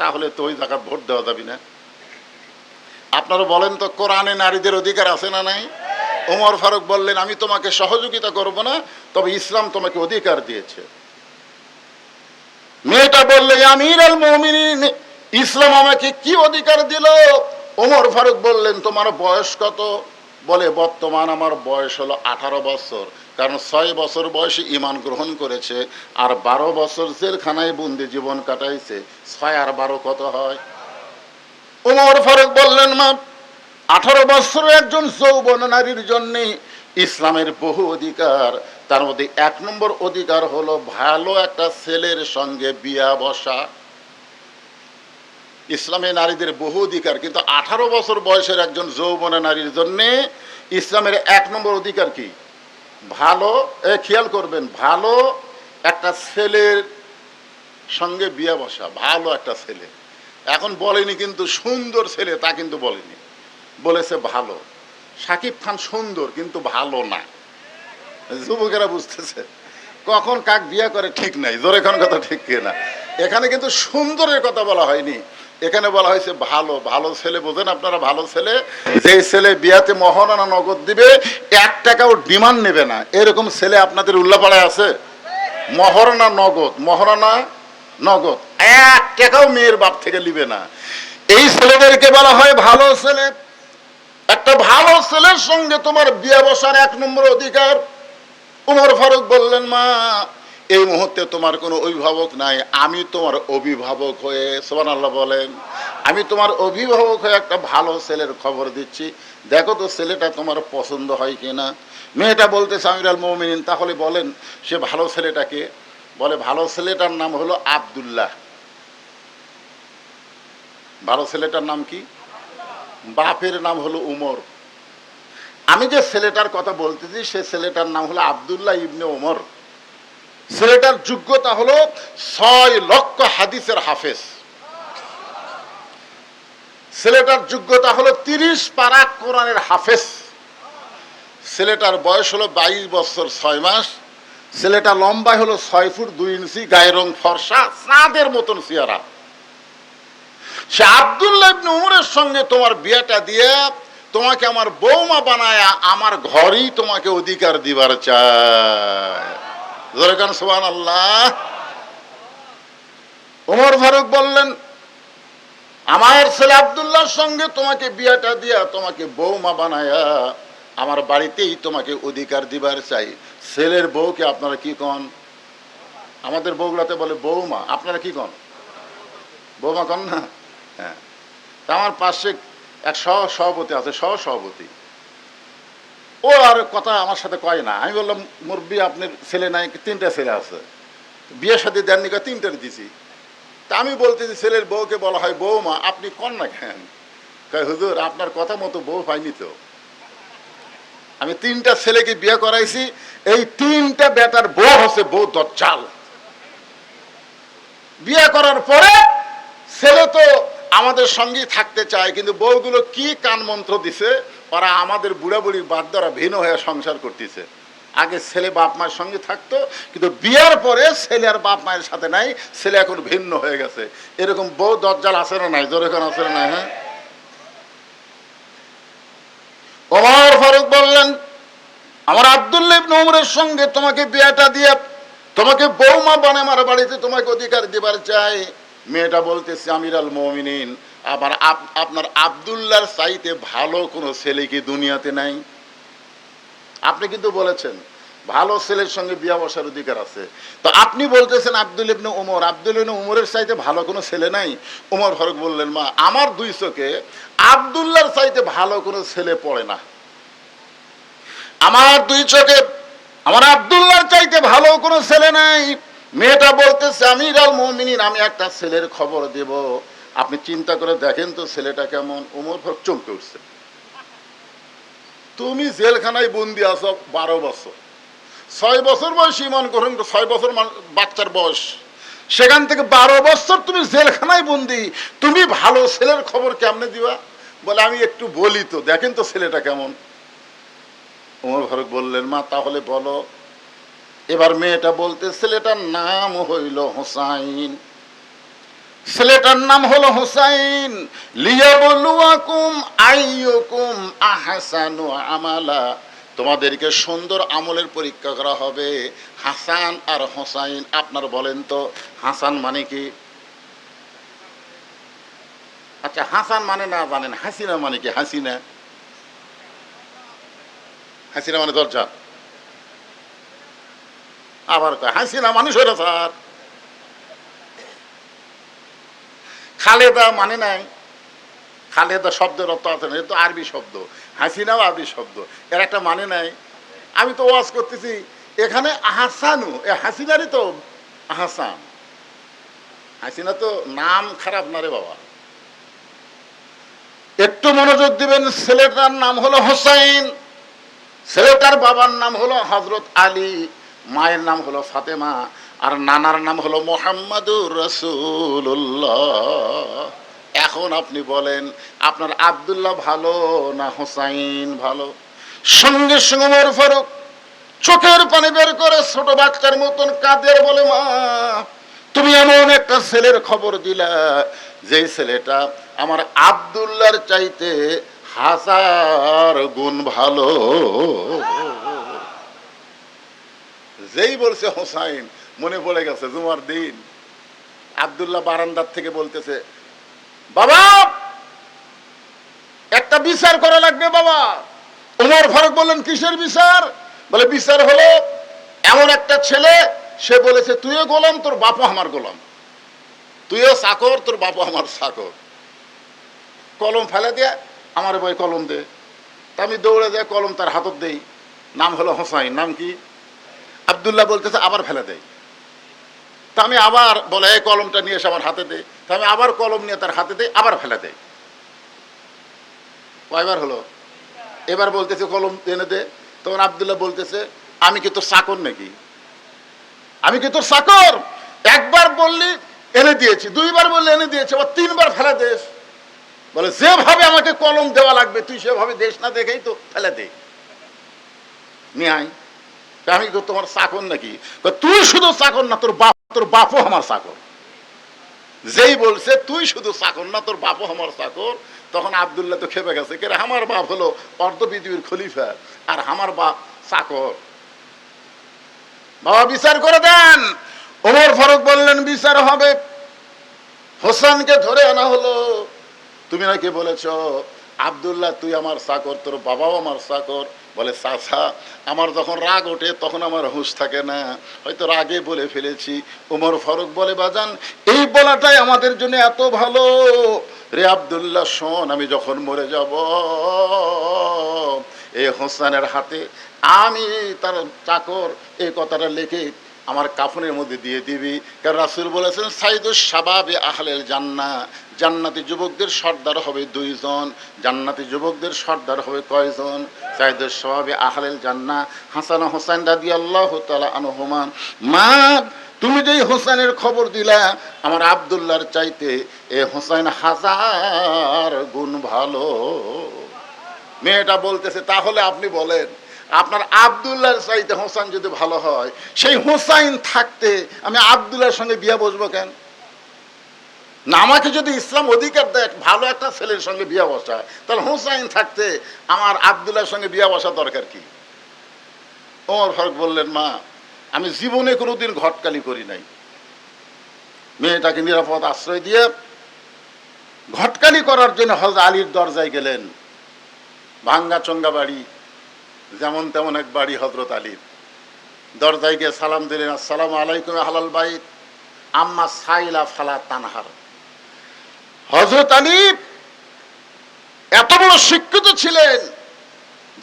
তাহলে তো ওই জায়গায় ভোট দেওয়া যাবে না। আপনারা বলেন তো, কোরআনে নারীদের অধিকার আছে না নাই? ওমর ফারুক বললেন, আমি তোমাকে সহযোগিতা করব না, তবে ইসলাম তোমাকে অধিকার দিয়েছে। মেয়েটা বললে আমির আল মমিনিন, ইসলাম আমাকে কি অধিকার দিল? ওমর ফারুক বললেন, তোমার বয়স কত? বলে, বর্তমান আমার বয়স হলো আঠারো বছর। কারণ ছয় বছর বয়সে ইমান গ্রহণ করেছে, আর বারো বছর জেলখানায় বন্দি জীবন কাটাইছে। ছয় আর বারো কত হয়? ওমর ফারুক বললেন, মা, আঠারো বছর একজন যৌবন নারীর জন্যে ইসলামের বহু অধিকার। তার মধ্যে এক নম্বর অধিকার হলো ভালো একটা ছেলের সঙ্গে বিয়া বসা। ইসলামে নারীদের বহু অধিকার, কিন্তু আঠারো বছর বয়সের একজন যৌবনা নারীর জন্যে ইসলামের এক নম্বর অধিকার কি? ভালো, এ খেয়াল করবেন, ভালো একটা ছেলের সঙ্গে বিয়ে বসা, ভালো একটা ছেলে। এখন বলেনি কিন্তু সুন্দর ছেলে, তা কিন্তু বলেনি। বলেছে ভালো। সাকিব খান সুন্দর, কিন্তু ভালো না। যুবকেরা বুঝতেছে। কখন কাক বিয়ে করে ঠিক নাই, জোরে কথা ঠিক না এখানে কিন্তু সুন্দরের কথা বলা হয়নি। এখানে বলা হয়েছে, ভালো ভালো ছেলে বোঝেন আপনারা, ভালো ছেলে। যে ছেলে বিয়াতে মহারানা নগদ দিবে, এক টাকাও ডিমান্ড নেবে না। এরকম ছেলে আপনাদের উল্লাপাড়ায় আছে? মহারানা নগদ মহারানা নগদ, এক টাকাও মেয়ের বাপ থেকে নিবে না। এই ছেলেদেরকে বলা হয়, ভালো ছেলে, একটা ভালো ছেলের সঙ্গে তোমার বিয়ে বসার এক নম্বর অধিকার। উমর ফারুক বললেন, মা এই মুহূর্তে তোমার কোনো অভিভাবক নাই। আমি তোমার অভিভাবক হয়ে সোমান আল্লাহ বলেন, আমি তোমার অভিভাবক হয়ে একটা ভালো ছেলের খবর দিচ্ছি। দেখো তো ছেলেটা তোমার পছন্দ হয় কি না মেয়েটা বলতে সামির আল মমিনিন, তাহলে বলেন, সে ভালো ছেলেটাকে বলে, ভালো ছেলেটার নাম হলো আবদুল্লাহ। ভালো ছেলেটার নাম কি? বাপের নাম হলো উমর। আমি যে ছেলেটার কথা বলতেছি, সে ছেলেটার নাম হলো আবদুল্লাহ ইবনে ওমর ছেলেটার যোগ্যতা হলো ছয় লক্ষ হাদিসের হাফেজ। ছেলেটার যোগ্যতা হলো তিরিশ পারা কোরআনের হাফেজ। ছেলেটার বয়স হলো বাইশ বছর ছয় মাস। ছেলেটা লম্বাই হলো ছয় ফুট দুই ইঞ্চি, গায়ের রং ফর্সা, চাঁদের মতন চেয়ারা সে আবদুল্লাহ ইবনে উমরের সঙ্গে তোমার বিয়েটা দিয়ে তোমাকে আমার বৌমা বানায়, আমার ঘরেই তোমাকে অধিকার দিবার চায়। আল্লাহ উমর ফারুক বললেন, আমার ছেলে আবদুল্লাহর সঙ্গে তোমাকে বিয়েটা দিয়া তোমাকে বৌমা বানায়া আমার বাড়িতেই তোমাকে অধিকার দিবার চাই। ছেলের বউকে আপনারা কি কন? আমাদের বউগুলাতে বলে বৌমা আপনারা কি কন? বৌমা কন না? হ্যাঁ। আমার পাশে এক সহ সভাপতি আছে সহ সভাপতি ও আর কথা আমার সাথে কয় না। আমি বললাম, মুরব্বী, আপনার ছেলে নাই, তিনটা ছেলে আছে। বিয়ের সাথে দেননি তিনটার দিছি। তা আমি বলতেছি, ছেলের বউকে বলা হয় বৌমা আপনি কন না কেন? কয়, হুজুর, আপনার কথা মতো বউ পাইনি তো। আমি তিনটা ছেলেকে বিয়ে করাইছি, এই তিনটা বেটার বউ হচ্ছে বউ দজ্জাল। বিয়ে করার পরে ছেলে তো আমাদের সঙ্গেই থাকতে চায়, কিন্তু বউগুলো কি কান মন্ত্র দিছে ওরা আমাদের বুড়া বুড়ি বাদ দ্বারা ভিন্ন হয়ে সংসার করতেছে। আগে ছেলে বাপ মায়ের সঙ্গে থাকতো, কিন্তু বিয়ার পরে ছেলে আর বাপ মায়ের সাথে নাই, ছেলে এখন ভিন্ন হয়ে গেছে। এরকম বউ দরজাল আছে না নাই? জোর এখন আছে না হ্যাঁ? ওমর ফারুক বললেন, আমার আবদুল্লাহ উমরের সঙ্গে তোমাকে বিয়েটা দিয়ে, তোমাকে বৌমা বানে আমার বাড়িতে তোমাকে অধিকার দিবার চাই। মেয়েটা বলতেছে আমির আল মমিনিন। আবার আপনার আবদুল্লাহর চাইতে ভালো কোনো ছেলে কি দুনিয়াতে নাই? আপনি কিন্তু বলেছেন, ভালো ছেলের সঙ্গে বিয়া বসার অধিকার আছে। তো আপনি বলতেছেন আব্দুল ইবনে উমর, আব্দুল ইবনে উমরের চাইতে ভালো কোনো ছেলে নাই? উমর ফারুক বললেন, মা, আমার দুই চোখে আবদুল্লাহর চাইতে ভালো কোনো ছেলে পড়ে না। আমার দুই চোখে, আমার আবদুল্লাহর চাইতে ভালো কোনো ছেলে নাই। মেয়েটা বলতেছে আমির আল মমিনিন, আমি একটা ছেলের খবর দেব। আপনি চিন্তা করে দেখেন তো ছেলেটা কেমন উমর ফারুক চমকে উঠছে। তুমি জেলখানায় বন্দি আছো বারো বছর। ছয় বছর বয়স ইমান করুন ছয় বছর বাচ্চার বয়স। সেখান থেকে বারো বছর তুমি জেলখানায় বন্দি। তুমি ভালো ছেলের খবর কেমনে দিবা? বলে, আমি একটু বলি তো, দেখেন তো ছেলেটা কেমন। উমর ফারুক বললেন, মা, তাহলে বলো। এবার মেয়েটা বলতে, ছেলেটার নাম হইল হোসাইন। ছেলেটার নাম হলো হুসাইন। লিয়াবলুয়াকুম আইয়ুকুম আহসানু আমালা। তোমাদেরকে সুন্দর আমলের পরীক্ষা করা হবে। হাসান আর হোসাইন, আপনার বলেন তো, হাসান মানে কি? আচ্ছা হাসান মানে না জানেন, হাসিনা মানে কি? হাসিনা। হাসিনা মানে দরজা। আবার হাসিনা মানুষ হলো স্যার। খালেদা মানে নাই। খালেদা শব্দের অর্থ আছে না তো আরবি শব্দ। হাসিনাও আরবি শব্দ। এর একটা মানে নাই। আমি তো ওয়াজ করতেছি, এখানে আহাসানু, এ হাসিনারই তো আহাসান। হাসিনা তো নাম খারাপ না রে বাবা। একটু মনোযোগ দিবেন, ছেলেটার নাম হলো হোসাইন। ছেলেটার বাবার নাম হলো হজরত আলী। মায়ের নাম হলো ফাতেমা। আর নানার নাম হলো মোহাম্মদুর রসুল্লাহ এখন আপনি বলেন, আপনার আব্দুল্লাহ ভালো না হোসাইন ভালো? সঙ্গে সঙ্গে ফারুক চোখের পানি বের করে ছোট বাচ্চার মতন কাদের বলে, মা, তুমি এমন একটা ছেলের খবর দিলা যে ছেলেটা আমার আব্দুল্লাহর চাইতে হাজার গুণ ভালো। যেই বলছে হোসাইন মনে পড়ে গেছে জুমার দিন আব্দুল্লাহ বারান্দার থেকে বলতেছে, বাবা, একটা বিচার করা লাগবে বাবা। ওমর ফারুক বললেন, কিসের বিচার? বলে, বিচার হলো এমন একটা ছেলে, সে বলেছে, তুইও গোলাম, তোর বাপও আমার গোলাম। তুইও চাকর তোর বাপও আমার চাকর কলম ফেলে দিয়ে আমার বই কলম দে। তা আমি দৌড়ে যাই, কলম তার হাতত দেই। নাম হলো হোসাইন। নাম কি? আবদুল্লাহ বলতেছে, আবার ফেলে দেয় তা আমি আবার বলে, এই কলমটা নিয়ে এসে আমার হাতে দেয় তা আমি আবার কলম নিয়ে তার হাতে দেই আবার ফেলে দেয় কয়বার হলো? এবার বলতেছে, কলম এনে দে। তখন আবদুল্লাহ বলতেছে, আমি কি তোর চাকর নাকি? আমি কি তোর চাকর? একবার বললি এনে দিয়েছি, দুইবার বললি এনে দিয়েছি, আবার তিনবার ফেলে দেশ বলে, যেভাবে আমাকে কলম দেওয়া লাগবে, তুই সেভাবে দেশ না, দেখেই তো ফেলে দে। নিয়ে আয়। আমি তোমার চাকর নাকি? তুই শুধু চাকর না, তোর বাপ তোর বাপও আমার চাকর যেই বলছে, তুই শুধু চাকর না, তোর বাপও আমার চাকর তখন আবদুল্লাহ তো খেপে গেছে, কে আমার বাপ হলো অর্ধ পৃথিবীর খলিফা আর আমার বাপ চাকর বাবা, বিচার করে দেন। ওমর ফারুক বললেন, বিচার হবে। হোসেনকে ধরে আনা হলো। তুমি নাকি বলেছ, আবদুল্লাহ, তুই আমার চাকর তোর বাবাও আমার চাকর বলে চাষা আমার যখন রাগ ওঠে তখন আমার হুঁশ থাকে না। হয়তো রাগে বলে ফেলেছি। ওমর ফারুক বলে, বাজান, এই বলাটাই আমাদের জন্য এত ভালো। রে আবদুল্লাহ, শোন, আমি যখন মরে যাব এই হোসানের হাতে আমি তার চাকর এই কথাটা লিখে আমার কাফনের মধ্যে দিয়ে দিবি। কারণ রাসুল বলেছেন, সাইদুস সাবাবে আহলেল জান্না। জান্নাতি যুবকদের সর্দার হবে দুইজন। জান্নাতি যুবকদের সর্দার হবে কয়জন? সাইদুস সাবাবে আহলেল জান্না। হাসান হোসেন দাদি আল্লাহ তালা আনহুমান মা, তুমি যেই হোসেনের খবর দিলা, আমার আবদুল্লাহর চাইতে এ হোসেন হাজার গুণ ভালো। মেয়েটা বলতেছে, তাহলে আপনি বলেন আপনার আবদুল্লাহর চাইতে হোসাইন যদি ভালো হয়, সেই হোসাইন থাকতে আমি আবদুল্লাহর সঙ্গে বিয়ে বসবো কেন? না, আমাকে যদি ইসলাম অধিকার দেয় ভালো একটা ছেলের সঙ্গে বিয়ে বসায় তাহলে হোসাইন থাকতে আমার আবদুল্লাহর সঙ্গে বিয়ে বসা দরকার কি? ওমর ফারুক বললেন, মা, আমি জীবনে কোনোদিন ঘটকালি করি নাই। মেয়েটাকে নিরাপদ আশ্রয় দিয়ে ঘটকালি করার জন্য হজ আলীর দরজায় গেলেন। ভাঙ্গা চঙ্গা বাড়ি যেমন তেমন এক বাড়ি হজরত আলীর দরজায় গিয়ে সালাম দিলেন, আসসালামু আলাইকুম হালাল বাইত। আম্মা সাইলা ফালা তানহার। হজরত আলী এত বড় শিক্ষিত ছিলেন,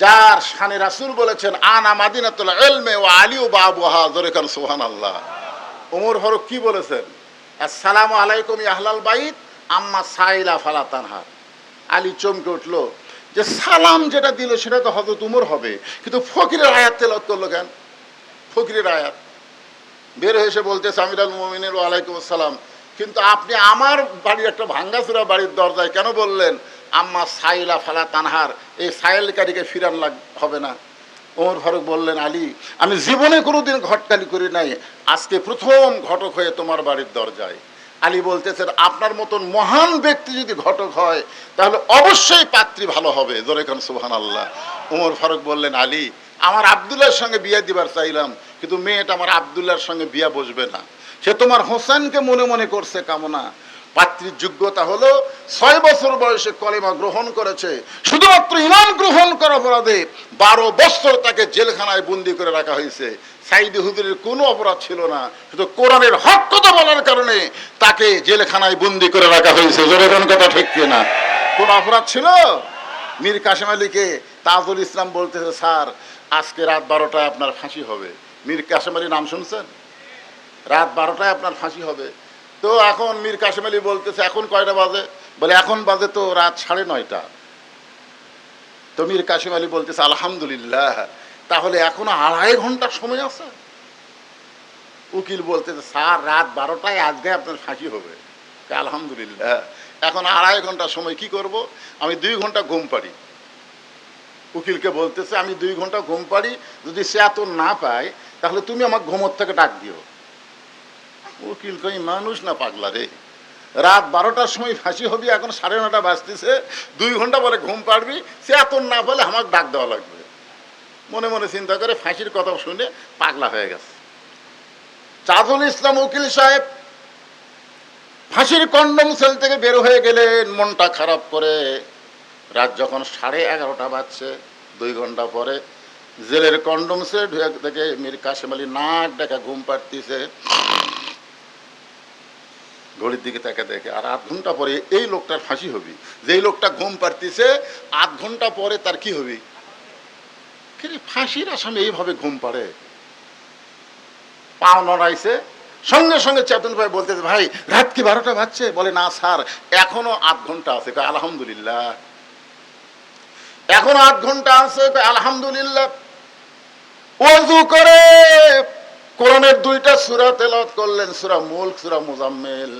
যার শানে রাসুল বলেছেন, আনা মাদিনাতুল এলমে ও আলী ও বাবুহা। জোরে খান সোহান আল্লাহ ওমর ফারুক কি বলেছেন? আসসালামু আলাইকুম আহলাল বাইত। আম্মা সাইলা ফালা তানহার। আলী চমকে উঠল যে সালাম যেটা দিল সেটা তো হজরত উমর হবে। কিন্তু ফকিরের আয়াত তেলত করল কেন? ফকিরের আয়াত। বের হয়ে এসে বলতেছে আমিরাল মোমিনের ওয়ালাইকুম আসসালাম। কিন্তু আপনি আমার বাড়ির একটা ভাঙ্গাচুরা বাড়ির দরজায় কেন বললেন, আম্মা সাইলা ফালা তানহার, এই সাইলকারীকে ফিরান লাগ, হবে না। ওমর ফারুক বললেন, আলী, আমি জীবনে কোনোদিন ঘটকালি করি নাই। আজকে প্রথম ঘটক হয়ে তোমার বাড়ির দরজায়। আলী বলতেছেন, আপনার মতন মহান ব্যক্তি যদি ঘটক হয়, তাহলে অবশ্যই পাত্রী ভালো হবে। জোরে খান সুহান আল্লাহ উমর ফারুক বললেন, আলী, আমার আবদুল্লাহর সঙ্গে বিয়ে দিবার চাইলাম, কিন্তু মেয়েটা আমার আবদুল্লাহর সঙ্গে বিয়া বসবে না। সে তোমার হোসেনকে মনে মনে করছে কামনা। পাত্রীর যোগ্যতা হলো ছয় বছর বয়সে কলেমা গ্রহণ করেছে। শুধুমাত্র করা অপরাধে বারো বছর তাকে জেলখানায় বন্দি করে রাখা হয়েছে। সাইদি হুজুরের কোনো অপরাধ ছিল না। শুধু কোরআনের হক কথা বলার কারণে তাকে জেলখানায় বন্দি করে রাখা হয়েছে। জোরেখন কথা ঠিক না কোন অপরাধ ছিল? মীর কাসেম আলীকে তাজুল ইসলাম বলতেছে, স্যার, আজকে রাত বারোটায় আপনার ফাঁসি হবে। মীর কাসেম আলী নাম শুনছেন? রাত বারোটায় আপনার ফাঁসি হবে। তো এখন মীর কাসেম আলী বলতেছে, এখন কয়টা বাজে? বলে, এখন বাজে তো রাত সাড়ে নয়টা। তো মীর কাসিম আলী বলতেছে, আলহামদুলিল্লাহ। তাহলে এখনও আড়াই ঘণ্টার সময় আছে? উকিল বলতেছে, স্যার, রাত বারোটায় আজকে আপনার ফাঁসি হবে। আলহামদুলিল্লাহ। এখন আড়াই ঘণ্টা সময় কি করব? আমি দুই ঘণ্টা ঘুম পারি উকিলকে বলতেছে, আমি দুই ঘণ্টা ঘুম পারি যদি সে এত না পায়, তাহলে তুমি আমার ঘুমোর থেকে ডাক দিও। উকিল কই মানুষ না পাগলা রে? রাত বারোটার সময় ফাঁসি হবি, এখন সাড়ে নটা বাজতেছে, দুই ঘণ্টা পরে ঘুম পাড়বি, সে এত না বলে আমাকে ডাক দেওয়া লাগবে। মনে মনে চিন্তা করে ফাঁসির কথা শুনে পাগলা হয়ে গেছে। চাঁদুল ইসলাম উকিল সাহেব, ফাঁসির কন্ডম সেল থেকে বের হয়ে গেলেন, মনটা খারাপ করে। রাত যখন সাড়ে এগারোটা বাজছে, দুই ঘণ্টা পরে জেলের কন্ডম সেল থেকে মীর কাশেম আলী নাক ডাকা ঘুম পাড়তিছে। ঘড়ির দিকে তাকে দেখে। আর আধ ঘণ্টা পরে এই লোকটার ফাঁসি হবি। যেই লোকটা ঘুম পাড়তিছে, আধ ঘণ্টা পরে তার কি হবি? কিন্তু ফাঁসির আসামে এইভাবে ঘুম পাড়ে? পাও নড়াইছে। সঙ্গে সঙ্গে চেতন ভাই বলতেছে, ভাই, রাত কি বারোটা বাজছে? বলে, না স্যার, এখনও আধ ঘণ্টা আছে। আলহামদুলিল্লাহ। এখনও আধ ঘণ্টা আছে। আলহামদুলিল্লাহ। ওযু করে কোরআনের দুইটা সুরা তেলাওয়াত করলেন, সুরা মুলক, সুরা মুজাম্মিল।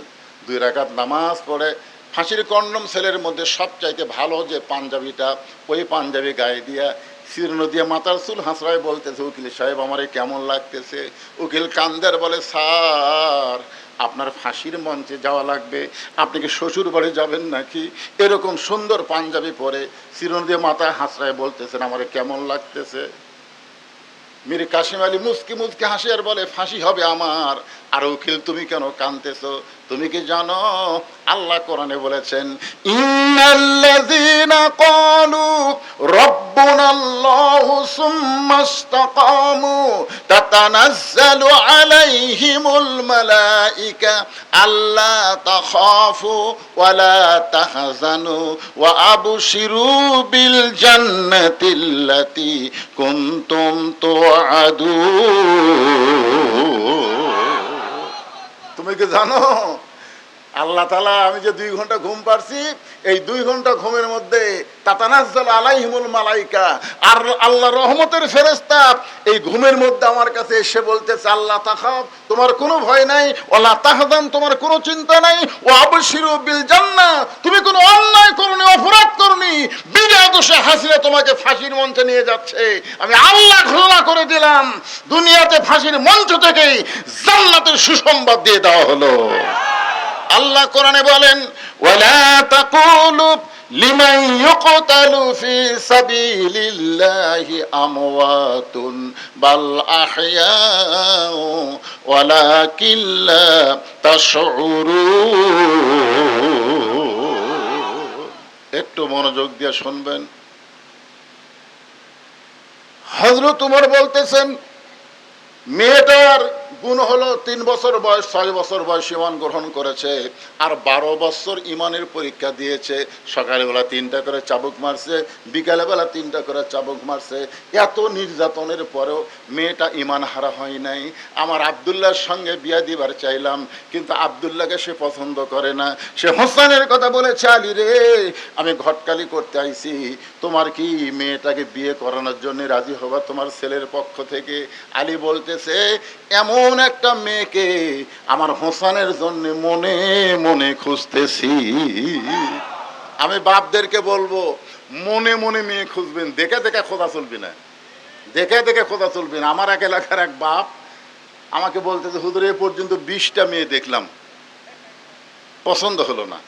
দুই রাকাত নামাজ পড়ে, ফাঁসির কন্ডম সেলের মধ্যে সবচাইতে ভালো যে পাঞ্জাবিটা, ওই পাঞ্জাবি গায়ে দিয়া শিরনো দিয়ে মাতার চুল হাসরায় বলতেছে, উকিল সাহেব, আমারে কেমন লাগতেছে? উকিল কান্দার বলে, স্যার, আপনার ফাঁসির মঞ্চে যাওয়া লাগবে। আপনি কি শ্বশুর বাড়ি যাবেন নাকি? এরকম সুন্দর পাঞ্জাবি পরে শিরনো দিয়ে মাথায় হাসরায় বলতেছেন, আমারে কেমন লাগতেছে? মীর কাশিম আলী মুসকি মুসকি হাসি আর বলে, ফাঁসি হবে আমার। আর উকিল, তুমি কেন কানতেছ তুমি কি জানো? আল্লাহ কোরআনে বলেছেন ইন্নাল্লাযীনা ক্বালু রাব্বুনাল্লাহু সুম্মা ইসতাকামু তাতানাজ্জালু আলাইহিমুল মালাইকা আল্লা তাখাফু ওয়ালা তাহজানু ওয়া আবশিরু বিল জান্নাতিল্লাতী কুনতুম তুআদুন তুমি কি জানো? আল্লাহ তালা আমি যে দুই ঘণ্টা ঘুম পারছি এই দুই ঘণ্টা ঘুমের মধ্যে তাতানাজ্জাল আলাইহিমুল মালাইকা। আর আল্লাহ রহমতের ফেরেস্তা এই ঘুমের মধ্যে আমার কাছে এসে বলতেছে, আল্লাহ তাখাব তোমার কোনো ভয় নাই ওলা তাহাদান তোমার কোনো চিন্তা নাই ও আবশিরু বিল জান্নাহ, তুমি কোনো অন্যায় করনি, অপরাধ করনি, বিনা দোষে হাসিলে তোমাকে ফাঁসির মঞ্চে নিয়ে যাচ্ছে। আমি আল্লাহ ঘোষণা করে দিলাম, দুনিয়াতে ফাঁসির মঞ্চ থেকেই জান্নাতের সুসংবাদ দিয়ে দেওয়া হলো। আল্লাহ কোরআনে বলেন ওয়ালা একটু মনোযোগ দিয়ে শুনবেন। হযরত উমর বলতেছেন মেয়েটার গুণ হলো তিন বছর বয়স, ছয় বছর বয়স ইমান গ্রহণ করেছে আর বারো বছর ইমানের পরীক্ষা দিয়েছে। সকালবেলা তিনটা করে চাবুক মারছে, বিকালবেলা তিনটা করে চাবুক মারছে। এত নির্যাতনের পরেও মেয়েটা ইমান হারা হয় নাই। আমার আবদুল্লাহর সঙ্গে বিয়া দিবার চাইলাম, কিন্তু আবদুল্লাহকে সে পছন্দ করে না। সে হোসেনের কথা বলেছে, আলী রে, আমি ঘটকালি করতে আইছি। তোমার কি মেয়েটাকে বিয়ে করানোর জন্য রাজি হবা তোমার ছেলের পক্ষ থেকে? আলী বলতেছে এমন একটা মেয়েকে আমার হোসানের জন্য মনে মনে খুঁজতেছি। আমি বাপদেরকে বলব, মনে মনে মেয়ে খুঁজবেন। দেখে দেখে খোঁজা চলবি না। দেখে দেখে খোঁজা চলবি না। আমার এক এলাকার এক বাপ আমাকে বলতেছে, হুজুর, এ পর্যন্ত বিশটা মেয়ে দেখলাম। পছন্দ হলো না।